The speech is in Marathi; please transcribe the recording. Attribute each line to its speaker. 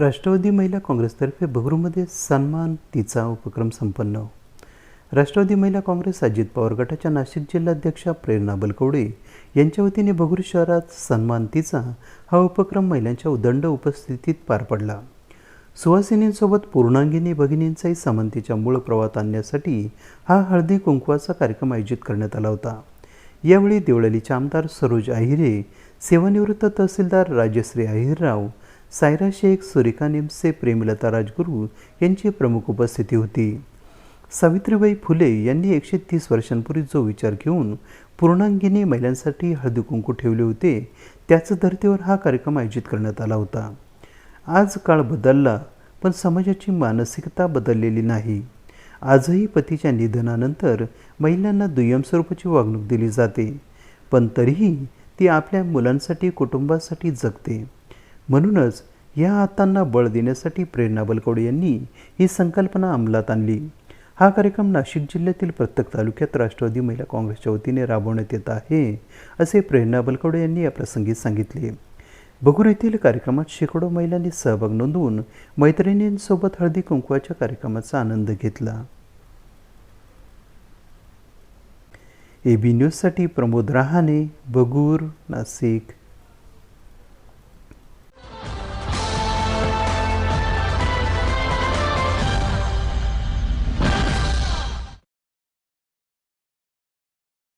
Speaker 1: राष्ट्रवादी महिला काँग्रेसतर्फे बगरूमध्ये सन्मान तिचा उपक्रम संपन्न. राष्ट्रवादी महिला काँग्रेस अजित पवार गटाच्या नाशिक जिल्हाध्यक्षा प्रेरणा बलकवडे यांच्या वतीने बगूर शहरात सन्मान तिचा हा उपक्रम महिलांच्या उदंड उपस्थितीत पार पडला. सुवासिनींसोबत पूर्णांगिनी भगिनींचाही समंतीच्या मूळ प्रवाहात आणण्यासाठी हा हळदी कुंकवाचा कार्यक्रम आयोजित करण्यात आला होता. यावेळी देवळलीचे आमदार सरोज आहिरे सेवानिवृत्त तहसीलदार राजश्री आहिरराव सायरा शेख सुरेखा निमसे प्रेमलता राजगुरू यांची प्रमुख उपस्थिती होती. सावित्रीबाई फुले यांनी एकशे तीस वर्षांपूर्वी जो विचार घेऊन पूर्णांगिनी महिलांसाठी हळदी कुंकू ठेवले होते त्याच धर्तीवर हा कार्यक्रम आयोजित करण्यात आला होता. आज काळ बदलला पण समाजाची मानसिकता बदललेली नाही. आजही पतीच्या निधनानंतर महिलांना दुय्यम स्वरूपाची वागणूक दिली जाते पण तरीही ती आपल्या मुलांसाठी कुटुंबासाठी जगते. म्हणूनच या हातांना बळ देण्यासाठी प्रेरणा बलकवडे यांनी ही संकल्पना अंमलात आणली. हा कार्यक्रम नाशिक जिल्ह्यातील प्रत्येक तालुक्यात राष्ट्रवादी महिला काँग्रेसच्या वतीने राबवण्यात येत आहे असे प्रेरणा बलकवडे यांनी या प्रसंगी सांगितले. बगूर येथील कार्यक्रमात शेकडो महिलांनी सहभाग नोंदवून मैत्रिणींसोबत हळदी कुंकवाच्या कार्यक्रमाचा आनंद घेतला. ए बी न्यूजसाठी प्रमोद रहाणे बगूर नाशिक.